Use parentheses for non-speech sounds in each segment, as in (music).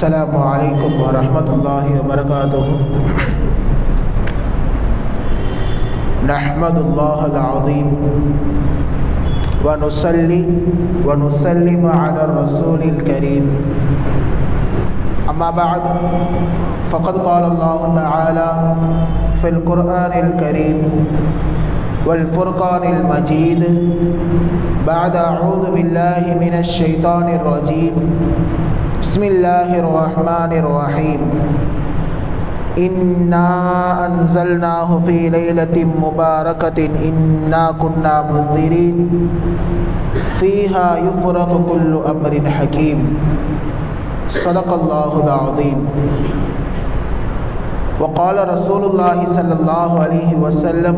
السلام عليكم ورحمة الله وبركاته. نحمد الله العظيم. ونصلي ونسلم على الرسول الكريم. أما بعد فقد قال الله تعالى في القرآن الكريم والفرقان المجيد بعد أعوذ بالله من الشيطان الرجيم. بسم الله الرحمن الرحيم. إنا أنزلناه في ليلة مباركة. إنا كنا منذرين. فيها يفرق كل أمر حكيم. صدق الله العظيم. وقال رسول الله صلى الله عليه وسلم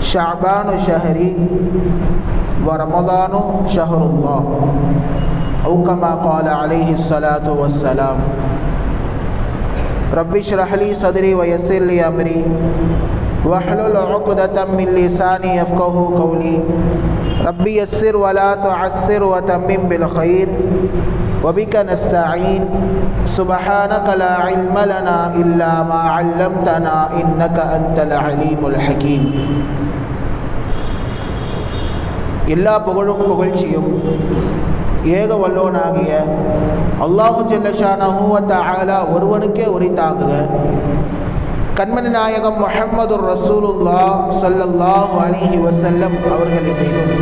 شعبان شهري ورمضان شهر الله. أو كما قال عليه الصلاة والسلام. رب اشرح لي صدري ويسر لي أمري. واحلل عقدة من لساني يفقه قولي. ربي يسر ولا تعسر وتمم بالخير. وبك نستعين. سبحانك لا علم لنا إلا ما علمتنا إنك أنت العليم الحكيم. எல்லா புகழும் புகழ்ச்சியும் ஏக வல்லோனாகிய அல்லாஹு ஜல்லஷானஹூவத்த ஆலா ஒருவனுக்கே உரித்தாகுக கண்மணி நாயகம் முஹம்மது ரசூலுல்லா சொல்லல்லாஹு அலிஹி வசல்லம் அவர்களின் மீதும்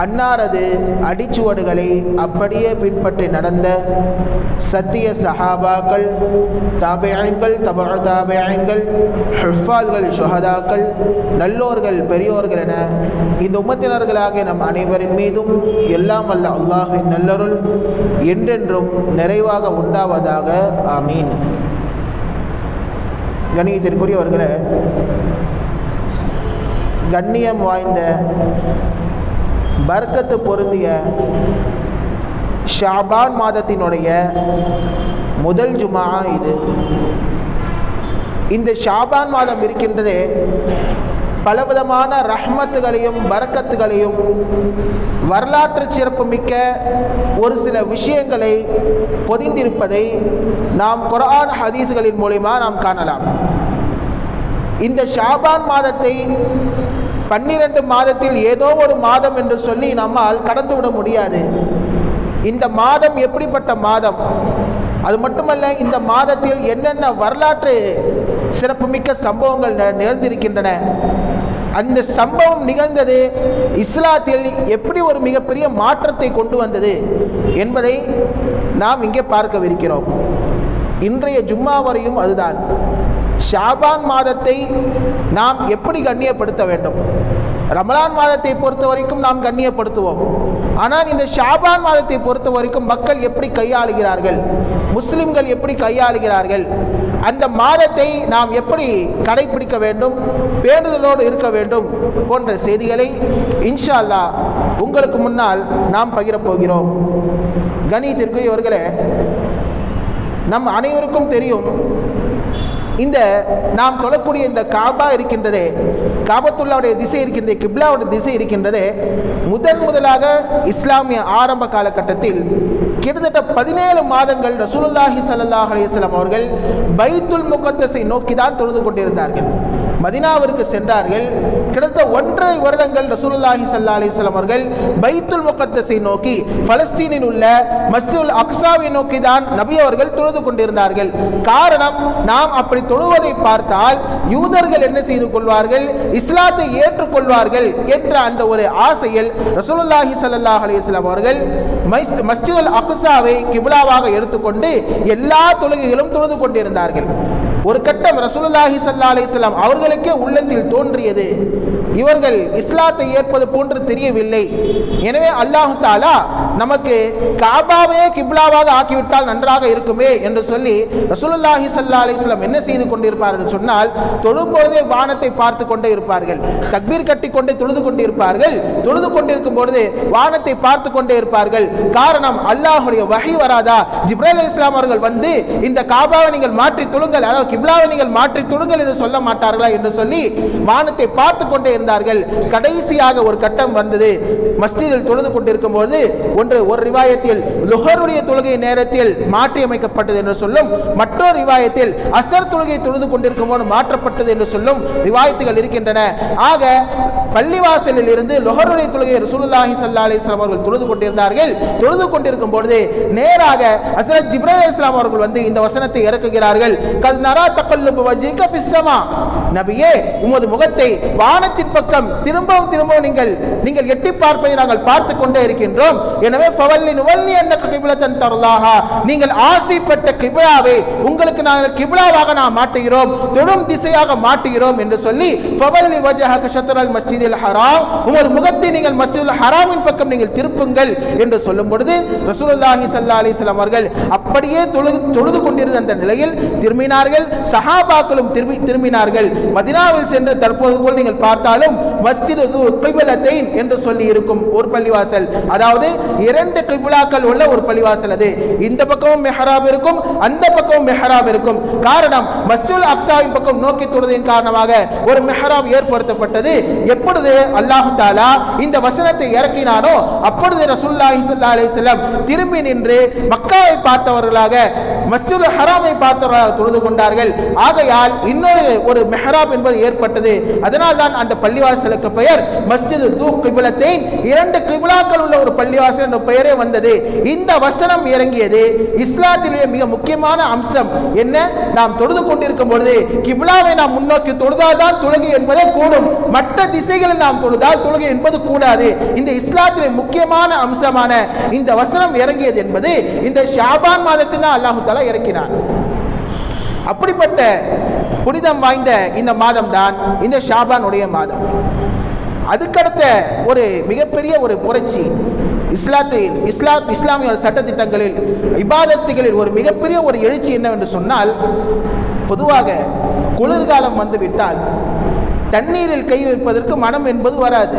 அன்னாரது அடிச்சுவடுகளை அப்படியே பின்பற்றி நடந்த சத்திய சஹாபாக்கள் தாபேயங்கள் தபா தாபேயங்கள் ஹிஃபால்கள் சுஹதாக்கள் நல்லோர்கள் பெரியோர்கள் என இந்த உமத்தினர்களாக நம் அனைவரின் மீதும் எல்லாம் அல்ல அல்லாஹின் நல்லருள் என்றென்றும் நிறைவாக உண்டாவதாக. ஆமீன். கணியத்திற்குரியவர்களே கண்ணியம் வாய்ந்த பர்க்கத்து பொருந்திய ஷாபான் மாதத்தினுடைய முதல் ஜுமா இது. இந்த ஷாபான் மாதம் இருக்கின்றதே பலவிதமான ரஹ்மத்துகளையும் வரக்கத்துகளையும் வரலாற்று சிறப்புமிக்க ஒரு சில விஷயங்களை பொதிந்திருப்பதை நாம் குரான் ஹதீஸுகளின் மூலிமா நாம் காணலாம். இந்த ஷாபான் மாதத்தை பன்னிரண்டு மாதத்தில் ஏதோ ஒரு மாதம் என்று சொல்லி நம்மால் கடந்து விட முடியாது. இந்த மாதம் எப்படிப்பட்ட மாதம்? அது மட்டுமல்ல இந்த மாதத்தில் என்னென்ன வரலாற்று சிறப்புமிக்க சம்பவங்கள் நிகழ்ந்திருக்கின்றன. அந்த சம்பவம் நிகழ்ந்தது இஸ்லாத்தில் எப்படி ஒரு மிகப்பெரிய மாற்றத்தை கொண்டு வந்தது என்பதை நாம் இங்கே பார்க்கவிருக்கிறோம். இன்றைய ஜும்மா வரையும் அதுதான். ஷாபான் மாதத்தை நாம் எப்படி கண்ணியப்படுத்த வேண்டும்? ரமலான் மாதத்தை பொறுத்த வரைக்கும் நாம் கண்ணியப்படுத்துவோம். ஆனால் இந்த ஷாபான் மாதத்தை பொறுத்த வரைக்கும் மக்கள் எப்படி கையாளுகிறார்கள்? முஸ்லிம்கள் எப்படி கையாளுகிறார்கள்? அந்த மாதத்தை நாம் எப்படி கடைபிடிக்க வேண்டும்? பேணுதலோடு இருக்க வேண்டும் போன்ற செய்திகளை இன்ஷா அல்லா உங்களுக்கு முன்னால் நாம் பகிரப்போகிறோம் கணியத்திற்குரியவர்களே நம் அனைவருக்கும் தெரியும் இந்த நாம் தொழக்கூடிய இந்த காபா இருக்கின்றதே காபத்துல்லாவுடைய திசை இருக்கின்றது கிப்லாவுடைய திசை இருக்கின்றதே முதன் முதலாக இஸ்லாமிய ஆரம்ப காலகட்டத்தில் கிட்டத்தட்ட பதினேழு மாதங்கள் ரசூலுல்லாஹி சல்லாஹ் அலையம் அவர்கள் பைத்துல் முகத்தஸை நோக்கி தான் தொழுது கொண்டிருந்தார்கள். மதினாவிற்கு சென்றார்கள். கிடந்த ஒன்றரை வருடங்கள் ரசூலுல்லாஹி சல்லா அலிஸ்லாம் அவர்கள் பைத்துல் முகத்தஸை நோக்கி பலஸ்தீனில் உள்ள மசூல் அக்சாவை நோக்கி தான் நபி அவர்கள் தொழுது கொண்டிருந்தார்கள். காரணம் நாம் அப்படி தொழுவதை பார்த்தால் யூதர்கள் என்ன செய்து கொள்வார்கள்? இஸ்லாத்தை ஏற்றுக்கொள்வார்கள் என்ற அந்த ஒரு ஆசையில் ரசூலுல்லாஹி சல்லாஹ் அலிஸ்லாம் அவர்கள் மஸ்ஜிதுல் அக்சாவை கிபிலாவாக எடுத்துக்கொண்டு எல்லா தொழுகைகளும் தொழுது கொண்டிருந்தார்கள். ஒரு கட்டம் ரசூலுல்லாஹி சல்லா அலிஸ்லாம் அவர்களுக்கே உள்ளத்தில் தோன்றியது. இவர்கள் இஸ்லாத்தை ஏற்பது போன்று தெரியவில்லை. எனவே அல்லாஹு தாலா நமக்கு காபாவே கிப்லாவாக ஆக்கிவிட்டால் நன்றாக இருக்குமே என்று சொல்லி ரசூலுல்லாஹி சல்லா அலைஹி என்ன செய்து கொண்டிருப்பார்கள் சொன்னால் தொழும்பொழுதே வானத்தை பார்த்து கொண்டே இருப்பார்கள். தக்பீர் கட்டி கொண்டே தொழுது கொண்டிருப்பார்கள். தொழுது கொண்டிருக்கும் பொழுது வானத்தை பார்த்து கொண்டே இருப்பார்கள். காரணம் அல்லாஹுடைய வகை வராதா? ஜிப்ரேல் இஸ்லாம் அவர்கள் வந்து இந்த காபாவை நீங்கள் மாற்றி தொழுங்கள் அதாவது கிப்லாவை நீங்கள் மாற்றி தொழுங்கள் என்று சொல்ல மாட்டார்களா என்று சொல்லி வானத்தை பார்த்து கொண்டே இருந்தார்கள் கடைசியாக ஒரு கட்டம் வந்தது. மஸ்ஜிதில் தொழுது கொண்டிருக்கும் போது ஒன்று ஒரு ரிவாயத்தில் லுஹருடைய தொழுகை நேரத்தில் மாற்றி அமைக்கப்பட்டது என்று சொல்லும் மற்றொரு ரிவாயத்தில் அசர் தொழுகை தொழுது கொண்டிருக்கும் போது மாற்றப்பட்டது என்று சொல்லும் ரிவாயத்துகள் இருக்கின்றன. ஆக பள்ளிவாசலில் இருந்து லொஹருடைய தொழுகை ரசூலுல்லாஹி சல்லா அலிஸ்லாம் அவர்கள் தொழுது கொண்டிருந்தார்கள். தொழுது கொண்டிருக்கும் பொழுது நேராக ஹஸ்ரத் ஜிப்ரல் இஸ்லாம் அவர்கள் வந்து இந்த வசனத்தை இறக்குகிறார்கள். கல் நரா தகல்லுபு வஜ்ஹிக ஃபிஸ் நபியே உமது முகத்தை வானத்தின் பக்கம் திரும்பவும் திரும்பவும் நீங்கள் நீங்கள் எட்டி பார்ப்பதை நாங்கள் பார்த்து கொண்டே இருக்கின்றோம். எனவே ஃபவல்லி நுவல்லி அன்னக கிப்லத்தன் தர்லாஹா நீங்கள் ஆசைப்பட்ட கிப்லாவை உங்களுக்கு நாங்கள் கிபிலாவாக நாம் மாட்டுகிறோம். தொழும் திசையாக மாட்டுகிறோம் என்று சொல்லி பவல்லி வஜஹக ஷத்ரல் மஸ்ஜிதில் ஹராம் உங்கள் முகத்தை நீங்கள் மஸ்ஜிதுல் ஹராமின் பக்கம் நீங்கள் திருப்புங்கள் என்று சொல்லும் பொழுது ரசூலுல்லாஹி சல்லா அலிஸ்லாம் அவர்கள் அப்படியே தொழுது தொழுது கொண்டிருந்த அந்த நிலையில் திரும்பினார்கள். சஹாபாக்களும் திரும்பி திரும்பினார்கள். மதினாவில் சென்று தற்போது போல் நீங்கள் பார்த்தால் இருந்தாலும் மஸ்ஜிது கிபிலத்தைன் என்று சொல்லி இருக்கும் ஒரு பள்ளிவாசல். அதாவது இரண்டு கிபிலாக்கள் உள்ள ஒரு பள்ளிவாசல் அது. இந்த பக்கமும் மெஹராப் இருக்கும் அந்த பக்கமும் மெஹராப் இருக்கும். காரணம் மஸ்ஜில் அக்சாவின் பக்கம் நோக்கி தொழுதின் காரணமாக ஒரு மெஹராப் ஏற்படுத்தப்பட்டது. எப்பொழுது அல்லாஹு தாலா இந்த வசனத்தை இறக்கினானோ அப்பொழுது ரசூலுல்லாஹி ஸல்லல்லாஹு அலைஹி திரும்பி நின்று மக்காவை பார்த்தவர்களாக மஸ்ஜிது ஹராமை பார்த்தவர்களாக தொழுது கொண்டார்கள். ஆகையால் இன்னொரு ஒரு மெஹராப் என்பது ஏற்பட்டது. அதனால் தான் அந்த பள்ளிவாசலுக்கு பெயர் மஸ்ஜிது தூ கிபிலத்தைன். இரண்டு கிபிலாக்கள் உள்ள ஒரு பள்ளிவாசல் என்ற பெயரே வந்தது. இந்த வசனம் இறங்கியது. இஸ்லாத்தினுடைய மிக முக்கியமான அம்சம் என்ன? நாம் தொழுது கொண்டிருக்கும் பொழுது கிபிலாவை நாம் முன்னோக்கி தொழுதாதான் தொழுகை என்பதே கூடும். மற்ற திசைகளில் நாம் தொழுதால் தொழுகை என்பது கூடாது. இந்த இஸ்லாத்தினுடைய முக்கியமான அம்சமான இந்த வசனம் இறங்கியது என்பது இந்த ஷாபான் மாதத்தில் தான் அல்லாஹு தலா இறக்கினான். அப்படிப்பட்ட புனிதம் வாய்ந்த இந்த மாதம் தான் இந்த ஷாபானுடைய மாதம். அதுக்கடுத்த ஒரு மிகப்பெரிய ஒரு புரட்சி. இஸ்லாத்தில் இஸ்லாம் இஸ்லாமிய சட்டத்திட்டங்களில் இபாதத்துகளில் ஒரு மிகப்பெரிய ஒரு எழுச்சி என்னவென்று சொன்னால் பொதுவாக குளிர்காலம் வந்துவிட்டால் தண்ணீரில் கை வைப்பதற்கு மனம் என்பது வராது.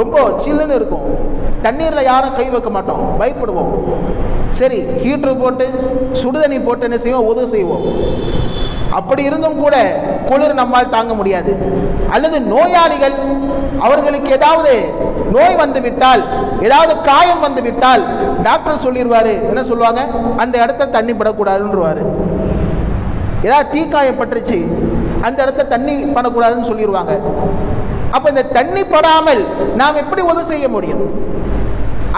ரொம்ப சில்லுன்னு இருக்கும். தண்ணீரில் யாரும் கை வைக்க மாட்டோம். பயப்படுவோம். சரி ஹீட்ரு போட்டு சுடுதண்ணி போட்டு என்ன செய்வோம்? உதவு செய்வோம். அப்படி இருந்தும் கூட குளிர் நம்மால் தாங்க முடியாது. அல்லது நோயாளிகள் அவர்களுக்கு ஏதாவது நோய் வந்து விட்டால் ஏதாவது காயம் வந்து விட்டால் டாக்டர் சொல்லிடுவாரு என்ன சொல்லுவாங்க? அந்த இடத்த தண்ணி படக்கூடாதுன்றவாரு. ஏதாவது தீக்காயம் பட்டுருச்சு அந்த இடத்த தண்ணி பண்ணக்கூடாதுன்னு சொல்லிடுவாங்க அப்போ இந்த தண்ணி படாமல் நாம் எப்படி உதவி செய்ய முடியும்?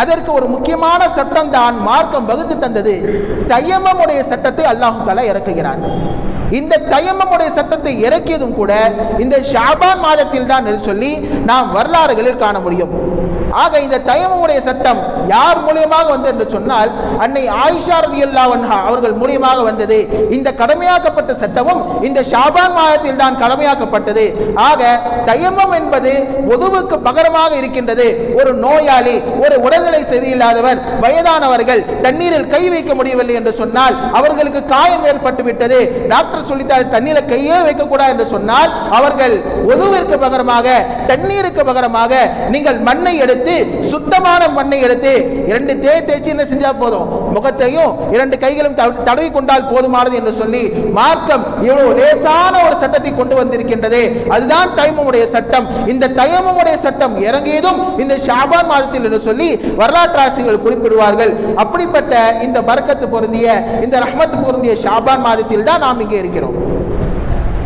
அதற்கு ஒரு முக்கியமான சட்டம் தான் மார்க்கம் வகுத்து தந்தது. தையமமுடைய சட்டத்தை அல்லாஹு தாலா இறக்குகிறார் இந்த தையமமுடைய சட்டத்தை இறக்கியதும் கூட இந்த ஷாபான் மாதத்தில் தான் என்று சொல்லி நாம் வரலாறுகளில் காண முடியும். ஆக இந்த தயமுடைய சட்டம் யார் மூலியமாக வந்தது என்று சொன்னால் அன்னை ஆயிஷா ரதியல்லாஹு அன்ஹா அவர்கள் மூலியமாக வந்தது. இந்த கடமையாக்கப்பட்ட சட்டமும் இந்த ஷாபான் மாதத்தில் தான் கடமையாக்கப்பட்டது. ஆக தயமம் என்பது உதவுக்கு பகரமாக இருக்கின்றது. ஒரு நோயாளி ஒரு உடல்நிலை சரியில்லாதவர் வயதானவர்கள் தண்ணீரில் கை வைக்க முடியவில்லை என்று சொன்னால் அவர்களுக்கு காயம் ஏற்பட்டு விட்டது. டாக்டர் சொல்லித்தார் தண்ணீரை கையே வைக்கக்கூடாது என்று சொன்னால் அவர்கள் உதவிற்கு பகரமாக தண்ணீருக்கு பகரமாக நீங்கள் மண்ணை எடுத்து சுத்தமான மண்ணை எடுத்து இரண்டு தேய் தேய்ச்சி என்ன செஞ்சால் போதும்? முகத்தையும் இரண்டு கைகளும் தடவி- தடவி கொண்டால் போதுமானது என்று சொல்லி மார்க்கம் இவ்வளவு லேசான ஒரு சட்டத்தை கொண்டு வந்திருக்கின்றது. அதுதான் தைமமுடைய சட்டம். இந்த தைமமுடைய சட்டம் இறங்கியதும் இந்த ஷாபான் மாதத்தில் என்று சொல்லி வரலாற்று ஆசிரியர்கள் குறிப்பிடுவார்கள். அப்படிப்பட்ட இந்த பறக்கத்து பொருந்திய இந்த ரஹ்மத் பொருந்திய ஷாபான் மாதத்தில் தான் நாம் இங்கே இருக்கிறோம்.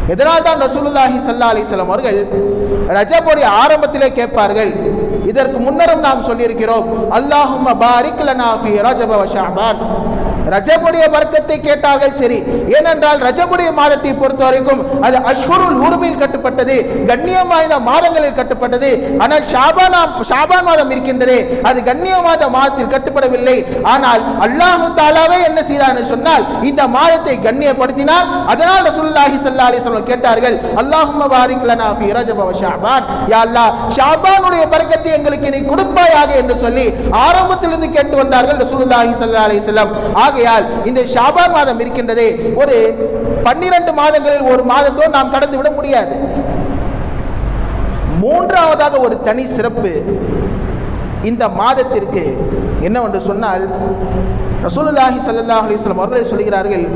எதனால்தான் ரசூலுல்லாஹி சல்லா அலிஸ்லாம் அவர்கள் ரஜபுடைய ஆரம்பத்திலே கேட்பார்கள் இதற்கு முன்னரும் நாம் சொல்லியிருக்கிறோம் அல்லாஹும் பாரிக் லனா ஃபீ ரஜப வ ஷஅபான் ரஜபுடைய வர்க்கத்தை கேட்டார்கள் சரி. ஏனென்றால் ரஜபுடைய மாதத்தை பொறுத்த வரைக்கும் அது அஷ்குருள் உரிமையில் கட்டுப்பட்டது கண்ணியம் வாய்ந்த மாதங்களில் கட்டுப்பட்டது. ஆனால் ஷாபான் ஷாபான் மாதம் இருக்கின்றது அது கண்ணியமாத மாதத்தில் கட்டுப்படவில்லை. ஆனால் அல்லாஹு தாலாவே என்ன செய்தார் என்று சொன்னால் இந்த மாதத்தை கண்ணியப்படுத்தினார். அதனால் ரசூலுல்லாஹி ஸல்லல்லாஹு அலைஹி வஸல்லம் கேட்டார்கள் அல்லாஹும்ம பாரிக் லனா ஃபீ ரஜப வ ஷஅபான் யா அல்லாஹ் ஷாபானுடைய பரக்கத்தை எங்களுக்கு நீ கொடுப்பாயாக என்று சொல்லி ஆரம்பத்திலிருந்து கேட்டு வந்தார்கள் ரசூலுல்லாஹி ஸல்லல்லாஹு அலைஹி வஸல்லம். ஆகையால் இந்த ஷாபான் மாதம் இருக்கின்றதே ஒரு பன்னிரண்டு மாதங்களில் ஒரு மாதத்தோடு நாம் கடந்து விட முடியாது. மூன்றாவதாக ஒரு தனி சிறப்பு இந்த மாதத்திற்கு என்னவென்று சொன்னால் ரசூலுல்லாஹி சல்லாஹ் அலிஸ்லாம் வஸல்லம் அவர்களே சொல்கிறார்கள்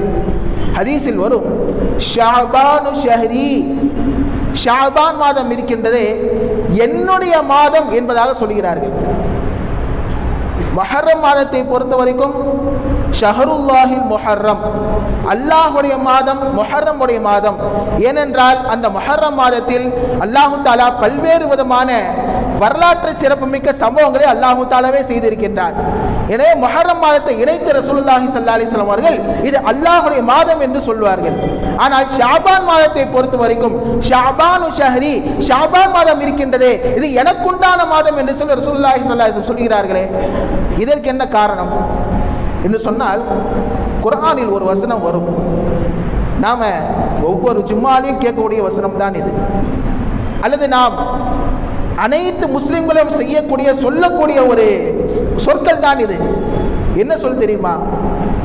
ஹதீஸில் வரும் ஷாபானு ஷஹரி ஷாபான் மாதம் இருக்கின்றதே என்னுடைய மாதம் என்பதாக சொல்கிறார்கள். மஹரம் மாதத்தை பொறுத்த வரைக்கும் ஷஹருல்லாஹில் முஹர்ரம். அல்லாஹுடைய மாதம் மொஹர்ரம் உடைய மாதம். ஏனென்றால் அந்த மொஹர்ரம் மாதத்தில் அல்லாஹு தாலா பல்வேறு விதமான வரலாற்று சிறப்புமிக்க சம்பவங்களை அல்லாஹு தாலாவே செய்திருக்கின்றார். எனவே மொஹர்ரம் மாதத்தை இணைத்து ரசூலுல்லாஹி சல்லா அலிஸ்லாம் அவர்கள் இது அல்லாஹுடைய மாதம் என்று சொல்வார்கள். ஆனால் ஷாபான் மாதத்தை பொறுத்த வரைக்கும் ஷாபானு ஷஹரி ஷாபான் மாதம் இருக்கின்றதே இது எனக்குண்டான மாதம் என்று சொல்லி ரசூலுல்லாஹி சல்லா சொல்கிறார்களே. இதற்கு என்ன காரணம்? என்று சொன்னால் குரானில் ஒரு வசனம் வரும். நாம் ஒவ்வொரு ஜும்மாலையும் கேட்கக்கூடிய வசனம் தான் இது. அல்லது நாம் அனைத்து முஸ்லிம்களும் செய்யக்கூடிய சொல்லக்கூடிய ஒரு சொற்கள் தான் இது. என்ன சொல் தெரியுமா?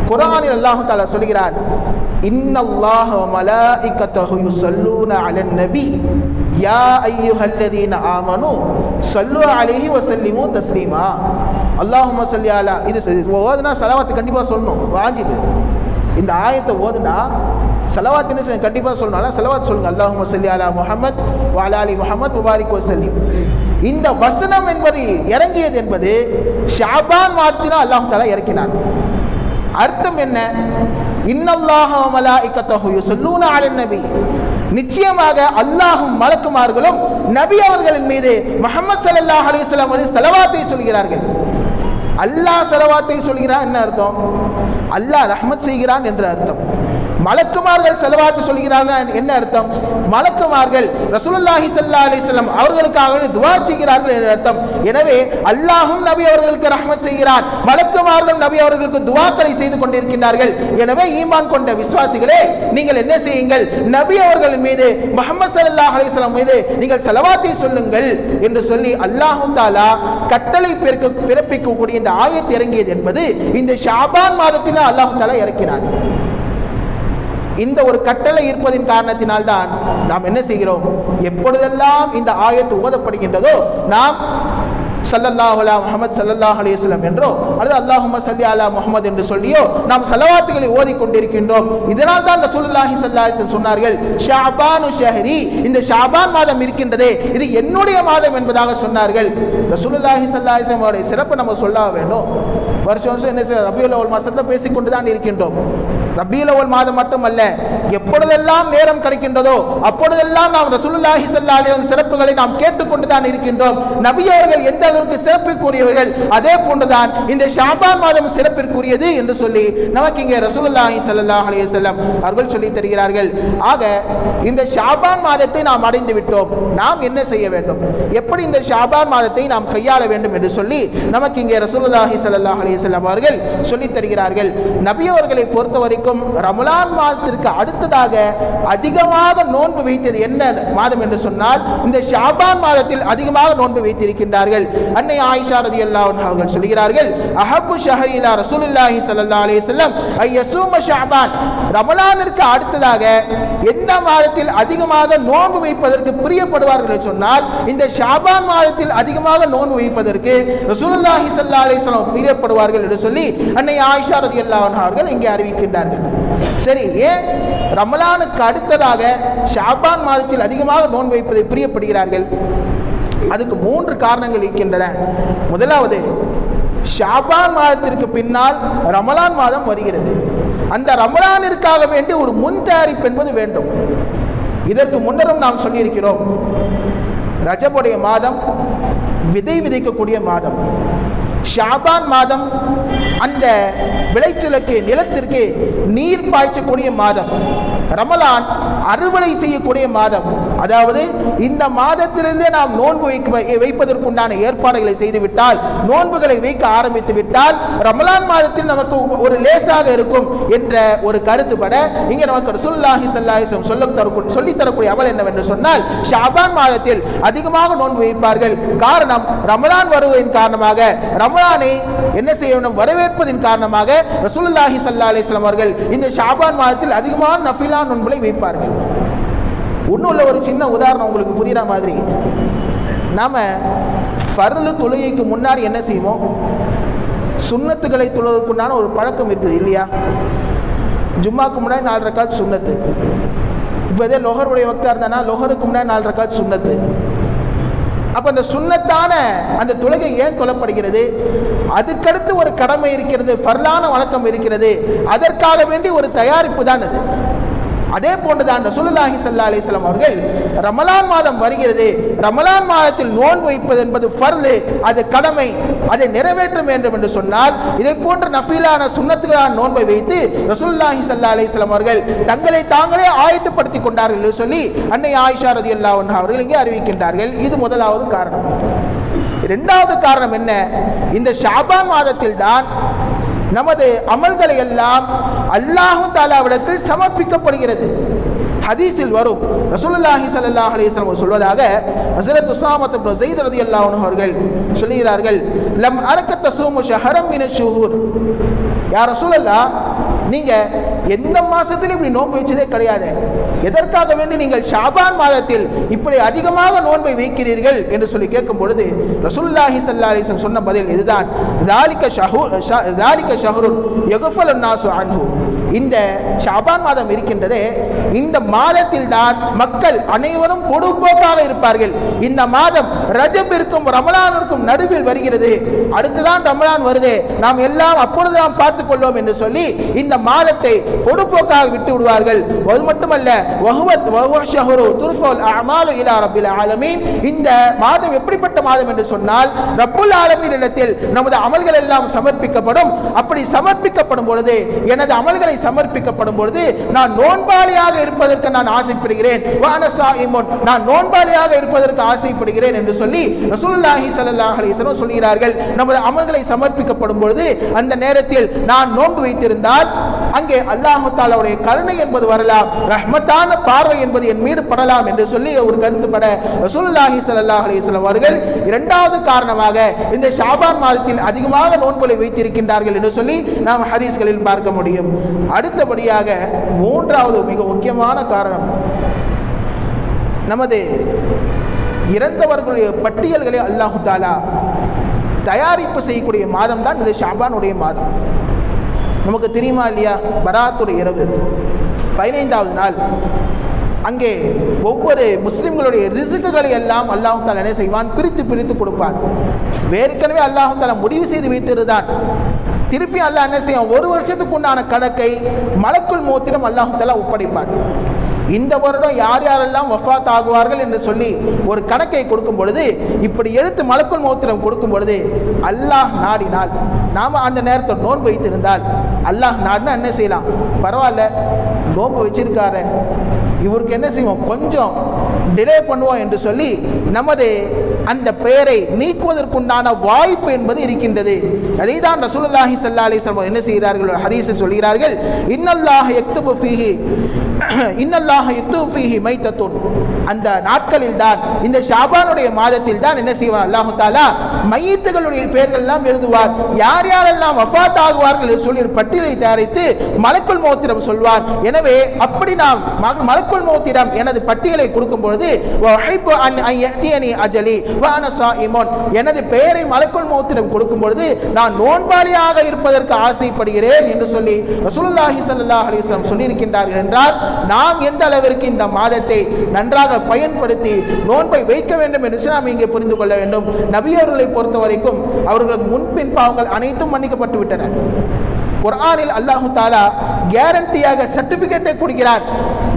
குரானில் அல்லாஹு தாலா சொல்கிறார் இன்னல்லாஹ வ யுஸல்லூன அலன் நபி யா அய்யுஹல்லதீன ஆமனு ஸல்லு அலைஹி வ தஸ்லீமா. அல்லாஹும்ம சொல்லியாலா இது ஓதுனா செலவாத்து கண்டிப்பாக சொல்லணும். வாஜிபு. இந்த ஆயத்தை ஓதுனா செலவாத்துன்னு என்ன கண்டிப்பாக சொல்லணும் செலவாத் சொல்லுங்கள் அல்லாஹும சொல்லியாலா அலா வாலாலி வாலா முபாரிக் வசல்லி இந்த வசனம் என்பது இறங்கியது என்பது ஷாபான் மாத்தினா அல்லாஹ் தலா இறக்கினார். அர்த்தம் என்ன? இன்னல்லாஹ மலாயிக்கத்தஹு யுஸல்லூன அலன் நபி. நிச்சயமாக அல்லாஹும் மலக்குமார்களும் நபி அவர்களின் மீது முகமது சல்லாஹ் அலைஹி வஸல்லம் சொல்கிறார்கள். அல்லாஹ் செலவாத்தை சொல்கிறான் என்ன அர்த்தம்? அல்லாஹ் ரஹ்மத் செய்கிறான் என்ற அர்த்தம். மலக்குமார்கள் செலவாத்து சொல்கிறார்கள் என்ன அர்த்தம்? மலக்குமார்கள் ரசூலுல்லாஹி சல்லா அலைஹி வஸல்லம் அவர்களுக்காக துவா செய்கிறார்கள் என்ற அர்த்தம். எனவே அல்லாஹும் நபி அவர்களுக்கு ரஹ்மத் செய்கிறார். மலக்குமார்கள் நபி அவர்களுக்கு துவாக்களை செய்து கொண்டிருக்கின்றார்கள். எனவே ஈமான் கொண்ட விசுவாசிகளே நீங்கள் என்ன செய்யுங்கள்? நபி அவர்கள் மீது முகமது சல்லாஹ் அலிஸ்லாம் மீது நீங்கள் செலவாத்தை சொல்லுங்கள் என்று சொல்லி அல்லாஹும் தாலா கட்டளை பிறக்க பிறப்பிக்கக்கூடிய இந்த ஆயத்து இறங்கியது என்பது இந்த ஷாபான் மாதத்தில் அல்லாஹு தாலா இறக்கினார். இந்த ஒரு கட்டளை இருப்பதின் காரணத்தினால் தான் நாம் என்ன செய்கிறோம்? எப்பொழுதெல்லாம் இந்த ஆயத்து ஓதப்படுகின்றதோ நாம் சல்லல்லாஹு முகமது சல்லல்லாஹ் அலிஸ்லம் என்றோ அல்லது அல்லாஹும சல்லி அலா முகமது என்று சொல்லியோ நாம் சலவாத்துகளை ஓதிக்கொண்டிருக்கின்றோம். இதனால் தான் ரசூலுல்லாஹி ஸல்லல்லாஹு அலைஹி சொன்னார்கள் ஷாபானு ஷஹரி இந்த ஷாபான் மாதம் இருக்கின்றதே இது என்னுடைய மாதம் என்பதாக சொன்னார்கள். ரசூலுல்லாஹி ஸல்லல்லாஹு அலைஹி அவருடைய சிறப்பை நம்ம சொல்ல வேண்டும். வருஷம் வருஷம் என்ன செய்ய ரபியுல் அவள் மாதத்தில் பேசிக்கொண்டு தான் இருக்கின்றோம். ரபியுல் அவள் மாதம் மட்டுமல்ல எப்பொழுதெல்லாம் நேரம் கிடைக்கின்றதோ அப்பொழுதெல்லாம் நாம் ரசூலுல்லாஹி ஸல்லல்லாஹு சிறப்புகளை நாம் கேட்டுக்கொண்டு தான் இருக்கின்றோம். நபி அவர்கள் எந்த அளவுக்கு சிறப்பிற்குரியவர்கள் அதே போன்றுதான் இந்த ஷாபான் மாதம் சிறப்பிற்குரியது என்று சொல்லி நமக்கு இங்கே ரசூலுல்லாஹி ஸல்லல்லாஹு அலைஹி அவர்கள் சொல்லி தருகிறார்கள். ஆக இந்த ஷாபான் மாதத்தை நாம் அடைந்து விட்டோம். நாம் என்ன செய்ய வேண்டும்? எப்படி இந்த ஷாபான் மாதத்தை நாம் கையாள வேண்டும் என்று சொல்லி நமக்கு இங்கே ரசூலுல்லாஹி ஸல்லல்லாஹு அலைஹி அவர்கள் சொல்லி தருகிறார்கள். நபி அவர்களை பொறுத்த வரைக்கும் ரமலான் மாதத்திற்கு அடுத்ததாக அதிகமாக நோன்பு வைத்தது என்ன மாதம் என்று சொன்னால் இந்த ஷாபான் மாதத்தில் அதிகமாக நோன்பு வைத்திருக்கின்றார்கள். அன்னை ஆயிஷா ரதி அல்லாஹ் அவர்கள் சொல்கிறார்கள் அஹபு ஷஹரிலா ரசூலுல்லாஹி ஸல்லல்லாஹு அலைஹி வஸல்லம் ஐயசூம ஷஅபான். ரமலானிற்கு அடுத்ததாக எந்த மாதத்தில் அதிகமாக நோன்பு வைப்பதற்கு பிரியப்படுவார்கள் என்று சொன்னால் இந்த ஷாபான் மாதத்தில் அதிகமாக நோன்பு வைப்பதற்கு ரசூலுல்லாஹி ஸல்லல்லாஹு அலைஹி வஸல்லம் பிரியப்படுவார்கள் என்று சொல்லி அன்னை ஆயிஷா ரதி அல்லாஹ் அவர்கள் இங்கே அறிவிக்கின்றார்கள். சரி ஏன் ரமலானுக்கு அடுத்ததாக ஷாபான் மாதத்தில் அதிகமாக நோன்பு வைப்பதை பிரியப்படுகிறார்கள்? அதுக்கு மூன்று காரணங்கள் இருக்கின்றன. முதலாவது ஷாபான் மாதத்திற்கு பின்னால் ரமலான் மாதம் வருகிறது. அந்த ரமலானிற்காக வேண்டி ஒரு முன் தயாரிப்பு என்பது வேண்டும். இதற்கு முன்னரும் நாம் சொல்லியிருக்கிறோம் ரஜபுடைய மாதம் விதை விதைக்கக்கூடிய மாதம். ஷாபான் மாதம் அந்த விளைச்சலுக்கு நிலத்திற்கு நீர் பாய்ச்சக்கூடிய மாதம். ரமலான் அறுவடை செய்யக்கூடிய மாதம். அதாவது இந்த மாதத்திலிருந்தே நாம் நோன்பு வைக்க வைப்பதற்குண்டான ஏற்பாடுகளை செய்துவிட்டால் நோன்புகளை வைக்க ஆரம்பித்து விட்டால் ரமலான் மாதத்தில் நமக்கு ஒரு லேசாக இருக்கும் என்ற ஒரு கருத்துப்பட இங்கே நமக்கு ரசூலுல்லாஹி சல்லாஹிசம் சொல்ல தரக்கூடிய சொல்லி தரக்கூடிய அமல் என்னவென்று சொன்னால் ஷாபான் மாதத்தில் அதிகமாக நோன்பு வைப்பார்கள். காரணம் ரமலான் வருவதன் காரணமாக ரமலானை என்ன செய்ய வேண்டும் வரவேற்பதின் காரணமாக ரசூலுல்லாஹி சல்லா அலிஸ்லாம் அவர்கள் இந்த ஷாபான் மாதத்தில் அதிகமான நஃபிலா நோன்புகளை வைப்பார்கள். இன்னும் உள்ள ஒரு சின்ன உதாரணம் உங்களுக்கு புரியுற மாதிரி? நாம ஃபர்லு தொழுகைக்கு முன்னாடி என்ன செய்வோம்? சுண்ணத்துகளை தொழுவதற்குண்டான ஒரு பழக்கம் இருக்குது இல்லையா? ஜும்மாக்கு முன்னாடி நாலு ரக்காத் சுண்ணத்து. இப்போ இதே லொஹருடைய வக்தா இருந்தானா லொஹருக்கு முன்னாடி நாலு ரக்காத் சுண்ணத்து. அப்போ அந்த சுண்ணத்தான அந்த தொழுகை ஏன் தொழப்படுகிறது? அதுக்கடுத்து ஒரு கடமை இருக்கிறது ஃபர்லான வழக்கம் இருக்கிறது. அதற்காக வேண்டி ஒரு தயாரிப்பு தான் அது அதே போன்றுதான் ரசூலுல்லாஹி சல்லா அலிஸ்லாம் அவர்கள் ரமலான் மாதம் வருகிறது. ரமலான் மாதத்தில் நோன்பு வைப்பது என்பது ஃபர்லு. அது கடமை. அதை நிறைவேற்ற வேண்டும் என்று சொன்னால் இதை போன்ற நஃபீலான சுன்னத்துகளான நோன்பை வைத்து ரசூலுல்லாஹி சல்லா அலிஸ்லாம் அவர்கள் தங்களை தாங்களே ஆயத்தப்படுத்தி கொண்டார்கள் என்று சொல்லி அன்னை ஆயிஷா ரதி அல்லா அவர்கள் இங்கே அறிவிக்கின்றார்கள். இது முதலாவது காரணம். இரண்டாவது காரணம் என்ன? இந்த ஷாபான் மாதத்தில் தான் நமது அமல்களை எல்லாம் அல்லாஹு தாலாவிடத்தில் சமர்ப்பிக்கப்படுகிறது. ஹதீஸில் வரும். ரசூலுல்லாஹி சல்லாஹ் அலிஸ்லாம் சொல்வதாக ஹசரத் உஸாமத் இப்னு ஸைத் ரலியல்லாஹு அன்ஹு அவர்கள் சொல்லுகிறார்கள். லம் அரக்க தஸூமு ஷஹரம் மின ஷுஹூர். யா ரசூலல்லாஹ் நீங்க எந்த மாசத்திலும் இப்படி நோன்பு வச்சதே கிடையாது. எதற்காக வேண்டி நீங்கள் ஷாபான் மாதத்தில் இப்படி அதிகமாக நோன்பை வைக்கிறீர்கள் என்று சொல்லி கேட்கும் பொழுது ரசுல்லாஹி சல்லா அலிசன் சொன்ன பதில் இதுதான். தாலிக்க ஷஹூ தாலிக்க ஷஹருன் எகுஃபல் நாசு அன்ஹூ. இந்த ஷாபான் மாதம் இருக்கின்றதே இந்த மாதத்தில் தான் மக்கள் அனைவரும் பொடுபோக்காக இருப்பார்கள். இந்த மாதம் ரஜபிற்கும் ரமலானிற்கும் நடுவில் வருகிறது. அடுத்துதான் ரமலான் வருது. நாம் எல்லாம் அப்பொழுது நாம் பார்த்துக் கொள்வோம் என்று சொல்லி இந்த மாதத்தை பொடுபோக்காக விட்டு விடுவார்கள். அது மட்டுமல்ல வஹுவத் வஹுவ ஷஹ்ரு அமாலு இலா ரப்பில் ஆலமீன். இந்த மாதம் எப்படிப்பட்ட மாதம் என்று சொன்னால் ரப்புல் ஆலமீன் இடத்தில் நமது அமல்கள் எல்லாம் சமர்ப்பிக்கப்படும். அப்படி சமர்ப்பிக்கப்படும் பொழுது எனது அமல்களை சமர்ப்பிக்கப்படும் பொழுது நான் நோன்பாளியாக இருப்பதற்கு நான் ஆசைப்படுகிறேன். வான நான் நோன்பாளியாக இருப்பதற்கு ஆசைப்படுகிறேன் என்று சொல்லி ரசூல்லாஹி சல்லாஹ் அலிஸ்வரம் சொல்கிறார்கள். நமது அமல்களை சமர்ப்பிக்கப்படும் பொழுது அந்த நேரத்தில் நான் நோன்பு வைத்திருந்தால் அங்கே அல்லாஹாலாவுடைய கருணை என்பது வரலாம் ரஹ்மத்தான பார்வை என்பது என் மீது படலாம் என்று சொல்லி ஒரு கருத்துப்பட ரசூல்லாஹி சல்லாஹ் அலிஸ்லாம் அவர்கள் இரண்டாவது காரணமாக இந்த ஷாபான் மாதத்தில் அதிகமாக நோன்புகளை வைத்திருக்கின்றார்கள் என்று சொல்லி நாம் ஹதீஸ்களில் பார்க்க முடியும். அடுத்தபடியாக மூன்றாவது மிக முக்கியமான காரணம் நமது இறந்தவர்களுடைய பட்டியல்களை அல்லாஹு தாலா தயாரிப்பு செய்யக்கூடிய மாதம் தான் இந்த ஷாபானுடைய மாதம். நமக்கு தெரியுமா இல்லையா? பராத்துடைய இரவு. பதினைந்தாவது நாள். அங்கே ஒவ்வொரு முஸ்லிம்களுடைய ரிசுக்குகளை எல்லாம் அல்லாஹு தாலா என்ன செய்வான்? பிரித்து பிரித்து கொடுப்பான். ஏற்கனவே அல்லாஹு தாலா முடிவு செய்து வைத்திருந்தான். திருப்பி அல்லாஹ் என்ன செய்யும்? ஒரு வருஷத்துக்கு உண்டான கணக்கை மலக்குள் மோத்திரம் அல்லாஹு ஒப்படைப்பார் இந்த வருடம் யார் யாரெல்லாம் வஃபாத் ஆகுவார்கள் என்று சொல்லி ஒரு கணக்கை கொடுக்கும் பொழுது இப்படி எடுத்து மலக்குள் மோத்திரம் கொடுக்கும் பொழுது அல்லாஹ் நாடினால் நாம் அந்த நேரத்தில் நோன்பு வைத்திருந்தால் அல்லாஹ் நாடினா என்ன செய்யலாம்? பரவாயில்ல நோன்பு வச்சிருக்காரு இவருக்கு என்ன செய்வோம்? கொஞ்சம் டிலே பண்ணுவோம் என்று சொல்லி நமது அந்த பெயரை நீக்குவதற்குண்டான வாய்ப்பு என்பது இருக்கின்றது. அதை தான் ரசூலுல்லாஹி சல்லா அலி வஸல்லம் என்ன செய்கிறார்கள்? ஹதீஸில் சொல்கிறார்கள் இன்னல்லாஹ எக்துபு ஃபீஹி (clears throat) இன்னல்லாஹ யக்துபு ஃபீஹி மைத்தத்துன். அந்த நாட்களில் தான் இந்த ஷாபானுடைய மாதத்தில் தான் என்ன செய்வார் அல்லாஹு தாலா மையத்துகளுடைய பெயர்கள் எல்லாம் எழுதுவார். யார் யாரெல்லாம் வஃபாத் ஆகுவார்கள் என்று சொல்லி ஒரு பட்டியலை தயாரித்து மலக்குள் மோத்திரம் சொல்வார். எனவே அப்படி நாம் மலக்குள் மோத்திரம் எனது பட்டியலை கொடுக்கும் பொழுது அஜலி எனது பெயரை மலக்குள் மோத்திரம் கொடுக்கும் பொழுது நான் நோன்பாளியாக இருப்பதற்கு ஆசைப்படுகிறேன் என்று சொல்லி ரசூலுல்லாஹி சல்லாஹ் அலிஸ்லாம் சொல்லியிருக்கின்றார்கள் என்றால் நாம் எந்த அளவிற்கு இந்த மாதத்தை நன்றாக பயன்படுத்தி நோன்பை வைக்க வேண்டும் என்று நாம் இங்கே புரிந்து கொள்ள வேண்டும். நபியவர்களை பொறுத்த வரைக்கும் அவர்களுக்கு முன்பின் பாவங்கள் அனைத்தும் மன்னிக்கப்பட்டு விட்டன குர்ஆனில் அல்லாஹு தாலா கேரண்டியாக சர்டிபிகேட்டை கொடுக்கிறார்.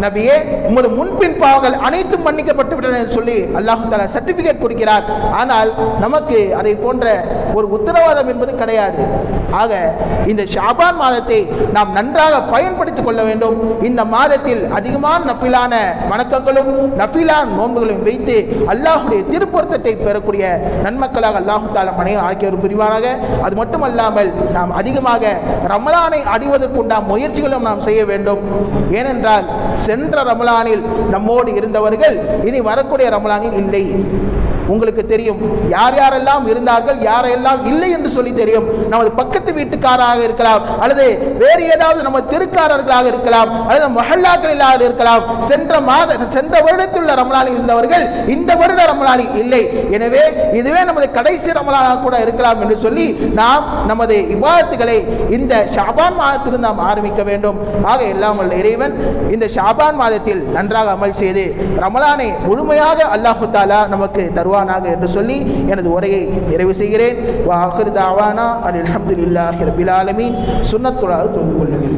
நபியே உமது முன்பின் பாவங்கள் அனைத்தும் மன்னிக்கப்பட்டு விட்டன என்று சொல்லி அல்லாஹு தாலா சர்டிபிகேட் கொடுக்கிறார். ஆனால் நமக்கு அதை போன்ற ஒரு உத்தரவாதம் என்பது கிடையாது. ஆக இந்த ஷாபான் மாதத்தை நாம் நன்றாக பயன்படுத்திக் கொள்ள வேண்டும். இந்த மாதத்தில் அதிகமான நஃபிலான வணக்கங்களும் நஃபிலான நோன்புகளும் வைத்து அல்லாஹுடைய திருப்பொருத்தத்தை பெறக்கூடிய நன்மக்களாக அல்லாஹு தாலா மனைவி ஆகியோர் புரிவாராக அது மட்டுமல்லாமல் நாம் அதிகமாக ரமலானை அடிவதற்குண்டாம் முயற்சிகளும் நாம் செய்ய வேண்டும். ஏனென்றால் சென்ற ரமலானில் நம்மோடு இருந்தவர்கள் இனி வரக்கூடிய ரமலானில் இல்லை. உங்களுக்கு தெரியும். யார் யாரெல்லாம் இருந்தார்கள் யாரெல்லாம் இல்லை என்று சொல்லி தெரியும். நமது பக்கத்து வீட்டுக்காராக இருக்கலாம் அல்லது வேறு ஏதாவது நம்ம தெருக்காரர்களாக இருக்கலாம் அல்லது மஹல்லாக்களிலாக இருக்கலாம். சென்ற மாத சென்ற வருடத்தில் உள்ள ரமலானில் இருந்தவர்கள் இந்த வருட ரமலானில் இல்லை. எனவே இதுவே நமது கடைசி ரமலானாக கூட இருக்கலாம் என்று சொல்லி நாம் நமது விவாதத்துகளை இந்த ஷாபான் மாதத்தில் நாம் ஆரம்பிக்க வேண்டும். ஆக எல்லாம் உள்ள இறைவன் இந்த ஷாபான் மாதத்தில் நன்றாக அமல் செய்து ரமலானை முழுமையாக அல்லாஹு தாலா நமக்கு தருவானாக என்று சொல்லி எனது உரையை நிறைவு செய்கிறேன். வாஹிர் தாவானா அல் அல்ஹம்துலில்லாஹி ரபில் ஆலமீன். சுன்னத்துலாக தொழுது கொள்ளுங்கள்.